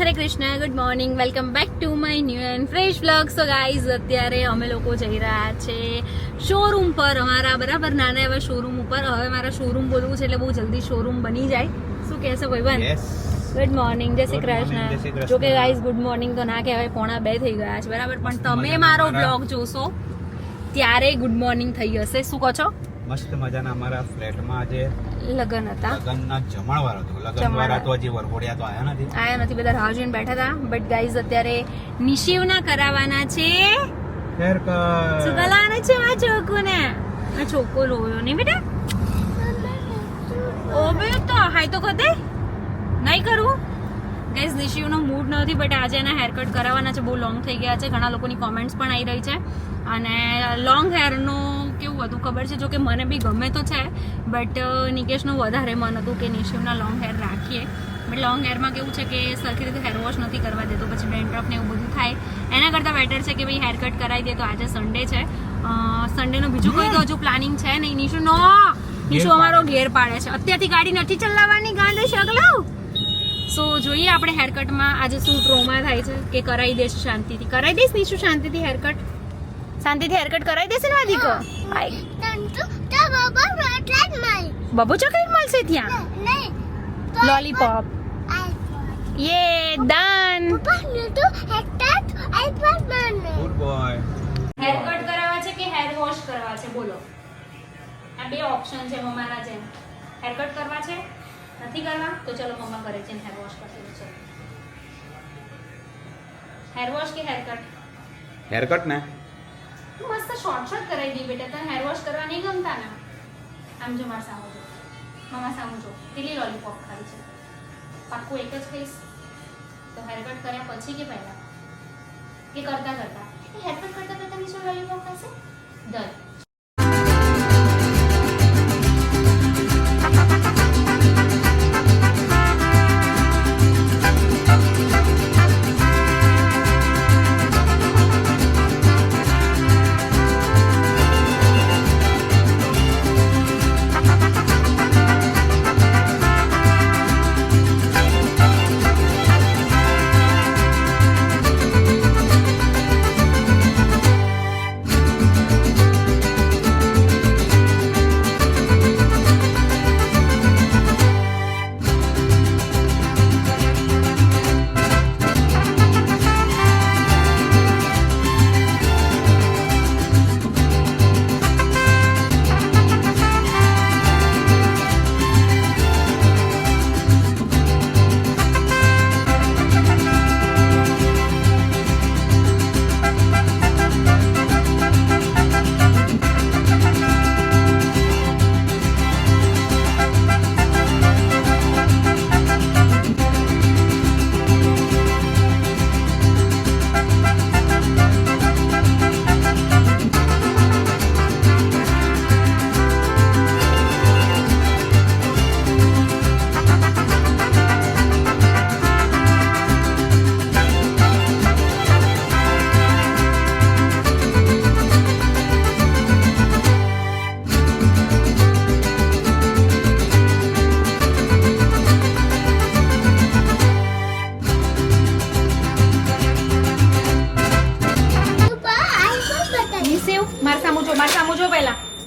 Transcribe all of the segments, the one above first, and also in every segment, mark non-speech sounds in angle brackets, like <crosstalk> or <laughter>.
Hare Krishna good morning welcome back to my new and fresh vlog so guys અત્યારે અમે લોકો જઈ રહ્યા છે શોરૂમ પર અમારા બરાબર નાના એવા શોરૂમ ઉપર. હવે મારા શોરૂમ બોલવું છે એટલે બહુ જલ્દી શોરૂમ બની જાય. શું કહેશો ભાઈબંધ યસ ગુડ મોર્નિંગ જય શ્રી કૃષ્ણ. જોકે જો કે ગાઈઝ ગુડ મોર્નિંગ તો ના કહેવાય પોણા બે થઈ ગયા છે બરાબર? પણ તમે મારો બ્લોગ જોશો ત્યારે ગુડ મોર્નિંગ થઈ હશે. શું કહો છો? મસ્ત મજાના અમારા ફ્લેટમાં આજે લગ્ન હતા. લગનના જમણવાર હતું. લગ્ન જમણવાર. વાળા તો હજી વરઘોડિયા તો આયા નથી. આયા નથી બધા રાહ જોઈને બેઠા હતા. બટ ગાઈઝ અત્યારે નિશિવના કરાવવાના છે. હેર કટ સુગલાને છે આ ચોકોને? આ ચોકો રોયો ને બેટા? ઓ બેટા હાય તો કદે નહીં કરું? ગાઈઝ નિશિવનો મૂડ નથી બટ આજે એના હેરકટ કરાવવાના છે. બહુ લોંગ થઈ ગયા છે. ઘણા લોકોની કોમેન્ટ્સ પણ આવી રહી છે. અને લોંગ હેરનું કેવું હતું ખબર છે? જો કે મને બી ગમે તો છે બટ નિકેશનું વધારે મન હતું કે નિશિવના લોંગ હેર રાખીએ. બટ લોંગ હેરમાં કેવું છે કે સરખી રીતે હેર વોશ નથી કરવા દેતો. પછી ડેન્ડ્રફ ને એવું બધું થાય. એના કરતાં બેટર છે કે ભાઈ હેર કટ કરાવી દે તો આજે સન્ડે છે. સન્ડેનો બીજું કોઈ તો હજુ પ્લાનિંગ છે નહીં? નિશુ નો નિશુ અમારો. ઘેર પાડે છે. અત્યારથી ગાડી નથી ચલાવવાની ગાંડે શકલો સો જોઈએ આપણે હેરકટમાં આજે શું ટ્રોમા થાય છે કે કરાવી દેશ શાંતિથી? કરાવી દઈશ નિશુ શાંતિથી હેરકટ શાંતિથી હેરકટ કરાવી દેશે ને વાદીકો બબુ ચોકલેટ મળશે ત્યાં? લોલીપોપ યે done good boy hair cut કરાવવા છે કે હેર વોશ કરવા છે? બોલો. આ બે ઓપ્શન છે મમ્માના જેમ. હેર કટ કરવા છે? નથી કરવા તો ચલો મમ્મા કરે છે હેર વોશ કરશે છે હેર વોશ કે હેર કટ હેર કટ ને? મસ્ત શોર્ટ શોર્ટ કરાવી દી બેટા તને હેર વોશ કરવા નહીં ગમતા ને? આમ જો મારા સામું જો. મમ્મા સામું જો. પેલી લોલીપોપ ખાવી છે. પાક્કું એક જ ખાઈશ. તો હેર કટ કર્યા પછી કે પહેલા? કે કરતા કરતા? એ હેર કટ કરતા કરતા નીચે લોલીપોપ ખાશે ડન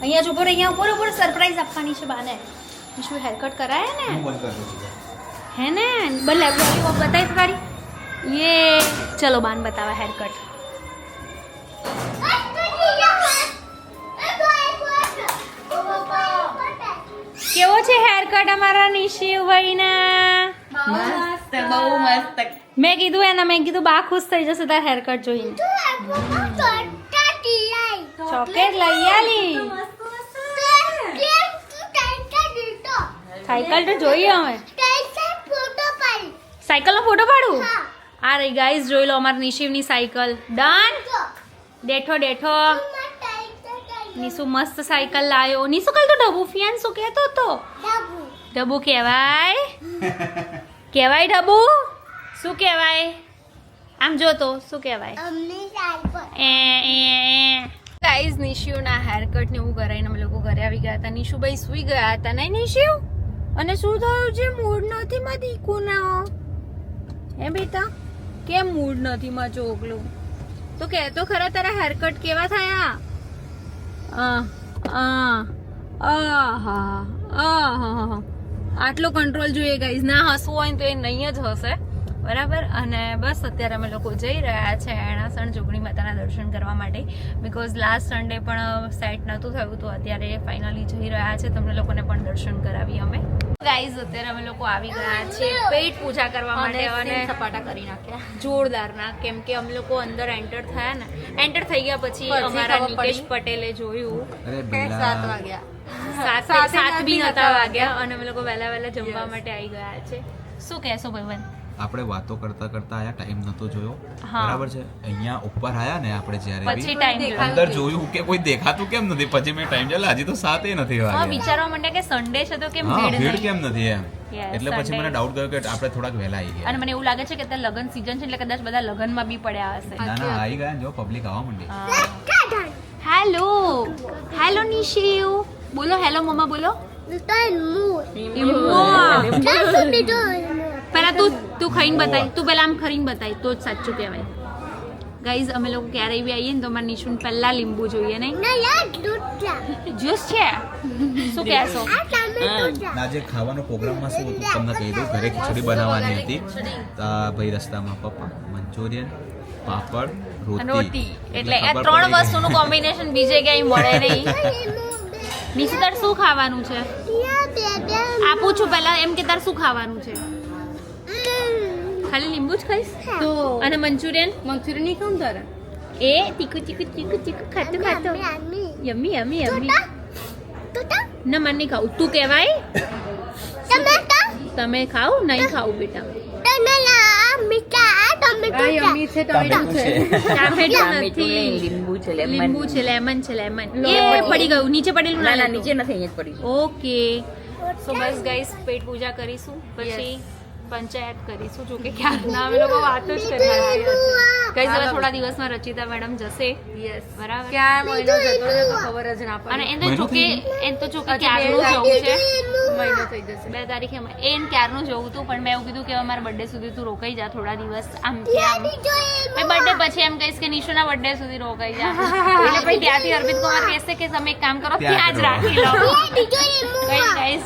અહીંયા જો ઉપર અહીંયા ઉપર ઉપર સરપ્રાઈઝ આપવાની છે બાને. નિશુ હેર કટ કરાય ને? હું બંધ કરી દઉં છું. હે ને? ભલે લોલીપોપ બતાવી તો તારી. યે ચલો બાન બતાવા હેર કટ કેવો છે હેર કટ અમારા નિશિવભાઈના? મસ્ત બહુ મસ્ત. મેં કીધું એને મેં કીધું બા ખુશ થઈ જશે તાર હેર કટ જોઈને ચોકલેટ લઈ આલી. સાયકલ તો જોઈએ અમે. સાયકલનો ફોટો પાડું? આ રહી ગાઈઝ જોઈ લો અમારી નિશિવની સાયકલ. ડન ડેઠો ડેઠો નિશુ મસ્ત સાયકલ લાયો. નિશુ કલ તો ડબુ? ફિયાન શું કહેતો હતો. ડબુ. કહેવાય? કહેવાય ડબુ? શું કહેવાય? આમ જો તો શું કહેવાય? એ એ ગાઈઝ નિશિયુના હેરકટ ને એવું કરાવીને અમે લોકો ઘરે આવી ગયા હતા. નિશુભાઈ સુઈ ગયા હતા. નહીં નિશિયુ અને શું થયું છે? મૂડ નથી માં દીકુના હે બેટા, કેમ મૂડ નથી માં ચોગલું તો કે તો ખરા તારા હેરકટ કેવા થયા? આટલો કંટ્રોલ જોઈએ ગાઈઝ ના હસવું હોય તો એ નહીં જ હશે બરાબર? અને બસ અત્યારે અમે લોકો જઈ રહ્યા છે એણાસણ જોગણી માતાના દર્શન કરવા માટે. બિકોઝ લાસ્ટ સન્ડે પણ સેટ નહોતું થયું, તો અત્યારે ફાઇનલી જઈ રહ્યા છે. તમને લોકોને પણ દર્શન કરાવી અમે. ગાઈઝ અત્યારે અમે લોકો આવી ગયા છે પેટ પૂજા કરવા માટે અને સપાટા કરી નાખ્યા. જોરદારના કેમ કે અમે લોકો અંદર એન્ટર થયા ને. એન્ટર થઈ ગયા પછી અમારા નિકેશ પટેલે જોયું. સાત વાગ્યા. સાત સાતે સાત બી નતા નતા વાગ્યા અને અમે લોકો વહેલા વહેલા જમવા માટે આવી ગયા છે. શું કહેશો ભાઈબંધ? આપણે વાતો કરતા કરતા આયા ટાઈમ નતો જોયો. બરાબર છે? અહીંયા ઉપર આયા ને આપણે જ્યારે. અંદર જોયું કે કોઈ દેખાતું કેમ નથી? પછી મેં ટાઈમ ચાલે હજી તો સાતે નથી હા વિચારવા માંડ્યા કે સન્ડે છે તો કેમ ભીડ કેમ નથી એમ? એટલે પછી મને ડાઉટ ગયો કે આપણે થોડાક વહેલા આવી અને મને એવું લાગે છે કે ત્યાં લગન સીઝન છે એટલે કદાચ બધા લગનમાં બી પડ્યા હશે. ના ના આવી ગયા જો પબ્લિક આવવા માંડી. Hello hello Nishiv. બોલો હેલો મમ્મા બોલો. પહેલા તું તું ખાઈને બતાય તું પેલા આમ ખરીને બતાય તો જ સાચું કહેવાય. ગાઈઝ અમે લોકો ક્યારેય બી આવીએ ને તો અમારે નિશુન પહેલા લીંબુ જોઈએ નહીં? જ્યુસ છે? શું કહેશો? આજે ખાવાનો પ્રોગ્રામમાં શું હતું તમને કહી દઉં. ઘરે ખીચડી બનાવવાની હતી. તો ભાઈ રસ્તામાં પપ્પા મંચુરિયન પાપડ રોટી. રોટી. એટલે આ ત્રણ વસ્તુનું કોમ્બિનેશન બીજે ક્યાંય મળે <laughs> નહીં. નિશુ તાર શું ખાવાનું છે? આપું છું પહેલા એમ કે તાર શું ખાવાનું છે? ખાલી લીંબુ જ ખાઈશ? તો અને મંચુરિયન? મંચુરિયન નહીં ખાઉં તારે? એ તીખું તીખું તીખું તીખું ખાતું ખાતું. યમ્મી યમી. યમી ના મને નહીં ખાવું. તું કહેવાય? તમે ખાઓ નહીં ખાવું બેટા. લીંબુ છે લેમન. લીંબુ છે લેમન છે લેમન. લો. એ પડી ગયું. નીચે પડેલું ના નીચે નથી અહીંયા જ પડી છે. ઓકે. સો બસ ગાઈસ પેટ પૂજા કરીશું. પછી પંચાયત કરીશું જોકે ક્યારના? અમે લોકો વાત જ કરી કઈ જરા થોડા દિવસમાં રચિતા મેડમ જશે. યસ બરાબર? ક્યાં મહિનો જતો ખબર જ ના અને પડી એમ તો જોકે એમ તો જોકે ક્યારનું જવું છે. મહિનો થઈ જશે. બે તારીખે એન ક્યારનું જવું હતું પણ મેં એવું કીધું કે મારા બર્થડે સુધી તું રોકાઈ જા થોડા દિવસ. આમ કે આમ મેં બર્થડે પછી એમ કહીશ કે નિશુના બર્થડે સુધી રોકાઈ જા. એટલે પછી ત્યાંથી અરવિંદ કુમાર કહેશે કે તમે એક કામ કરો ત્યાં જ રાખી લો. કઈ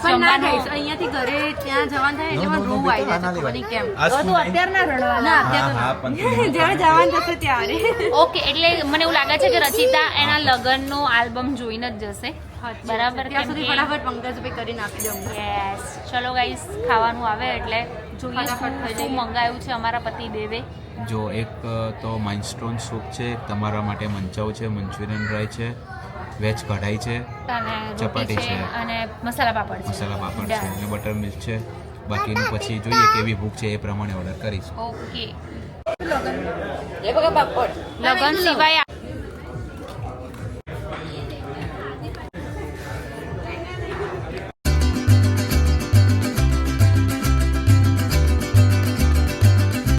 અહીંયાથી ઘરે ત્યાં જવાનું થાય એટલે મને રોવું આવી ખબર નહીં કેમ? આ હવે શું તું નહીં? ના રડવા ના અત્યારે હા પણ તું- જ્યારે જવાનું થશે ત્યારે. ઓકે એટલે મને એવું લાગે છે કે રચિતા એના લગ્નનો આલ્બમ જોઈને જ જશે. બરાબર ત્યાં સુધી ફટાફટ પંકજભાઈ કરીને આપી દઉં યસ ચલો ગાઈસ ખાવાનું આવે એટલે જોઈએ ફટાફટ શું. મંગાવ્યું છે અમારા પતિ દેવે. જો એક તો માઇન્સ્ટોન સૂપ છે તમારા માટે મંચાઉ છે મંચુરિયન ડ્રાય છે વેજ કઢાઈ છે ચપાટી છે. અને મસાલા પાપડ છે. મસાલા પાપડ છે અને બટર મિલ્ક છે. બાકીનું પછી જોઈએ કેવી ભૂખ છે એ પ્રમાણે ઓર્ડર કરીશ. ઓકે લગન સિવાય